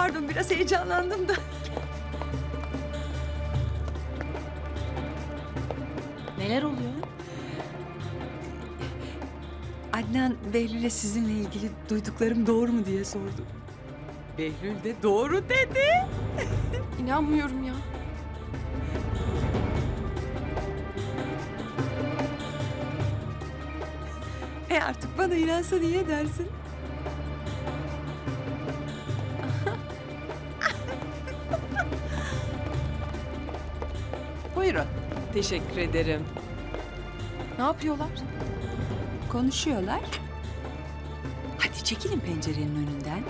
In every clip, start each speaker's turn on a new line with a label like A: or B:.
A: pardon biraz heyecanlandım da.
B: Neler oluyor?
A: Adnan Behlül'e sizinle ilgili duyduklarım doğru mu diye sordu. Behlül de doğru dedi.
B: İnanmıyorum ya.
A: E artık bana inansa niye dersin? Buyurun.
C: Teşekkür ederim.
B: Ne yapıyorlar?
A: Konuşuyorlar. Hadi çekilin pencerenin önünden.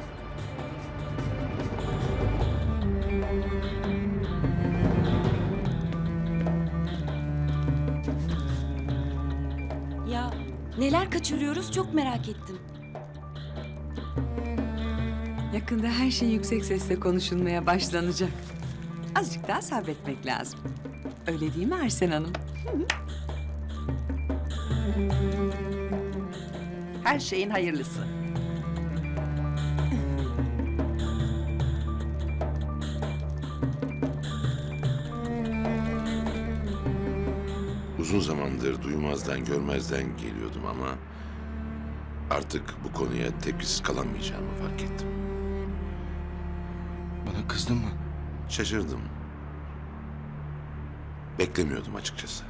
D: Ya neler kaçırıyoruz çok merak ettim.
A: Yakında her şey yüksek sesle konuşulmaya başlanacak. Azıcık daha sabretmek lazım. Öyle değil mi Arsen Hanım? Her şeyin hayırlısı.
E: Uzun zamandır duymazdan görmezden geliyordum ama artık bu konuya tepkisiz kalamayacağımı fark ettim.
F: Bana kızdın mı?
E: Şaşırdım. Beklemiyordum açıkçası.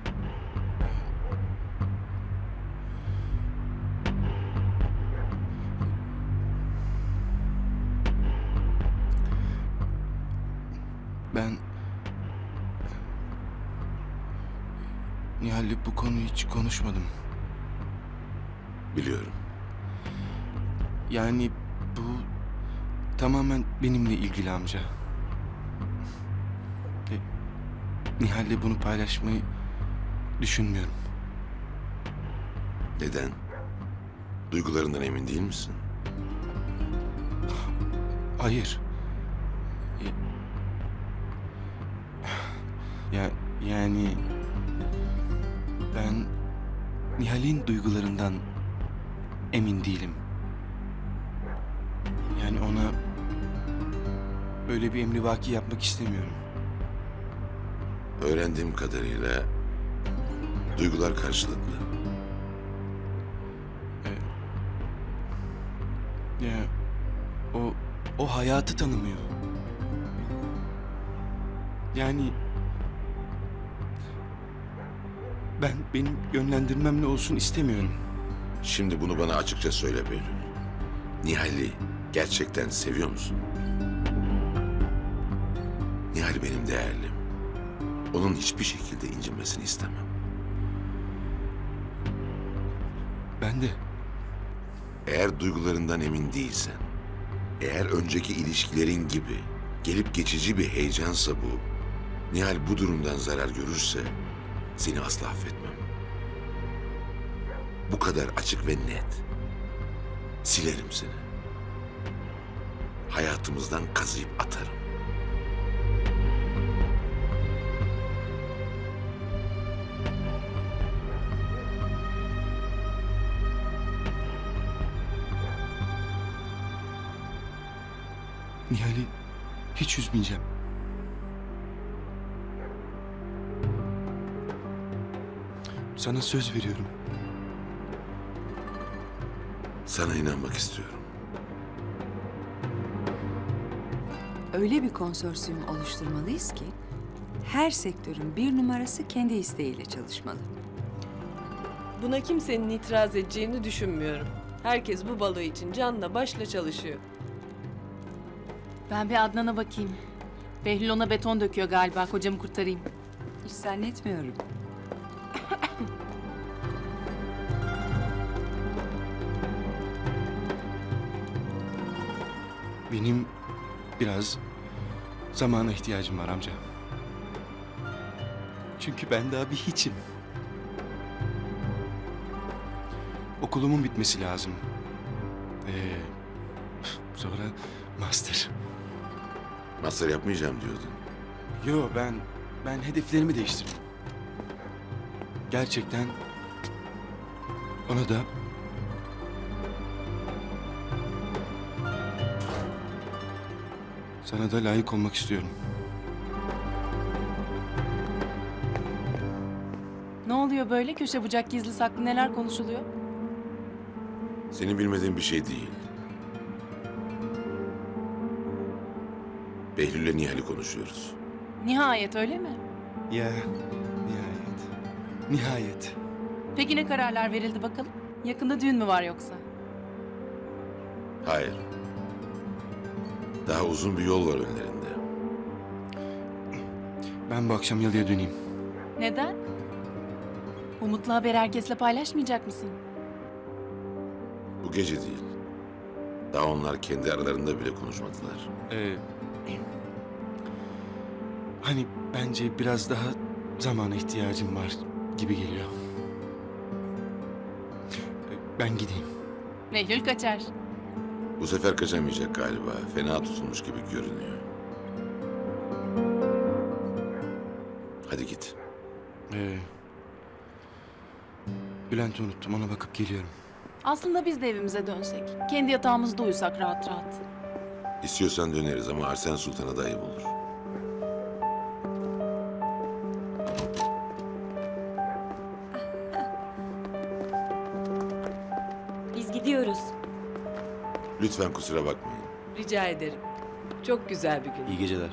F: Ben... Nihal'le bu konuyu hiç konuşmadım.
E: Biliyorum.
F: Yani bu tamamen benimle ilgili amca. Nihal'le bunu paylaşmayı düşünmüyorum.
E: Neden? Duygularından emin değil misin?
F: Hayır. Ya yani ben Nihal'in duygularından emin değilim. Yani ona böyle bir emrivaki yapmak istemiyorum.
E: Öğrendiğim kadarıyla duygular karşılıklı.
F: Ya o o hayatı tanımıyor. Yani ben benim yönlendirmemle olsun istemiyorum.
E: Şimdi bunu bana açıkça söyle Behlül. Nihal'i gerçekten seviyor musun? Nihal benim değerlim. Onun hiçbir şekilde incinmesini istemem.
F: Ben de
E: Eğer duygularından emin değilsen, eğer önceki ilişkilerin gibi gelip geçici bir heyecansa bu, Nihal bu durumdan zarar görürse seni asla affetmem. Bu kadar açık ve net. Silerim seni. Hayatımızdan kazıyıp atarım.
F: Nihal'i hiç üzmeyeceğim. Sana söz veriyorum.
E: Sana inanmak istiyorum.
A: Öyle bir konsorsiyum oluşturmalıyız ki her sektörün bir numarası kendi isteğiyle çalışmalı.
C: Buna kimsenin itiraz edeceğini düşünmüyorum. Herkes bu balo için canla başla çalışıyor.
B: Ben bir Adnan'a bakayım. Behlül ona beton döküyor galiba. Kocamı kurtarayım.
A: Hiç zannetmiyorum.
F: Benim biraz zamana ihtiyacım var amca. Çünkü ben daha bir hiçim. Okulumun bitmesi lazım. Ee, sonra master.
E: Master yapmayacağım diyordun.
F: Yo ben ben hedeflerimi değiştirdim. Gerçekten ona da Sana da layık olmak istiyorum.
B: Ne oluyor böyle? Köşe bucak gizli saklı neler konuşuluyor?
E: Senin bilmediğin bir şey değil. Behlül'le Nihal'i konuşuyoruz.
B: Nihayet öyle mi?
F: Ya nihayet. Nihayet.
B: Peki ne kararlar verildi bakalım? Yakında düğün mü var yoksa?
E: Hayır. Daha uzun bir yol var önlerinde.
F: Ben bu akşam yalıya döneyim.
B: Neden? Bu mutlu haberi herkesle paylaşmayacak mısın?
E: Bu gece değil. Daha onlar kendi aralarında bile konuşmadılar.
F: Ee, hani bence biraz daha zamana ihtiyacım var gibi geliyor. Ben gideyim.
B: Behlül kaçar.
E: Bu sefer kaçamayacak galiba. Fena tutulmuş gibi görünüyor. Hadi git.
F: Ee, Bülent'i unuttum. Ona bakıp geliyorum.
B: Aslında biz de evimize dönsek. Kendi yatağımızda uyusak rahat rahat.
E: İstiyorsan döneriz ama Arsen Sultan'a da ayıp olur.
D: Biz gidiyoruz.
E: Lütfen kusura bakmayın.
C: Rica ederim. Çok güzel bir gün.
F: İyi geceler.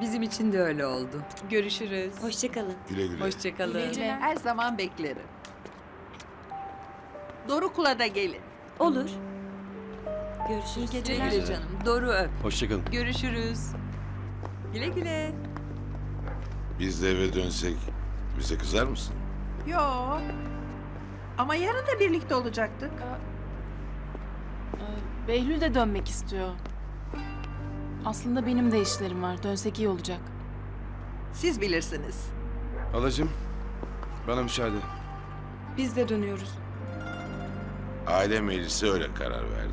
A: Bizim için de öyle oldu.
C: Görüşürüz.
D: Hoşçakalın.
E: Güle güle.
C: Hoşçakalın.
B: Geceler.
G: Her zaman beklerim. Doruk'la da gelin.
D: Olur. Görüşürüz.
A: Güle güle canım. Doru öp.
F: Hoşçakalın.
A: Görüşürüz. Güle güle.
E: Biz de eve dönsek bize kızar mısın?
G: Yo. Ama yarın da birlikte olacaktık.
B: Ee, Behlül de dönmek istiyor. Aslında benim de işlerim var. Dönsek iyi olacak.
G: Siz bilirsiniz.
F: Halacığım, bana müsaade.
C: Biz de dönüyoruz.
E: Aile meclisi öyle karar verdi.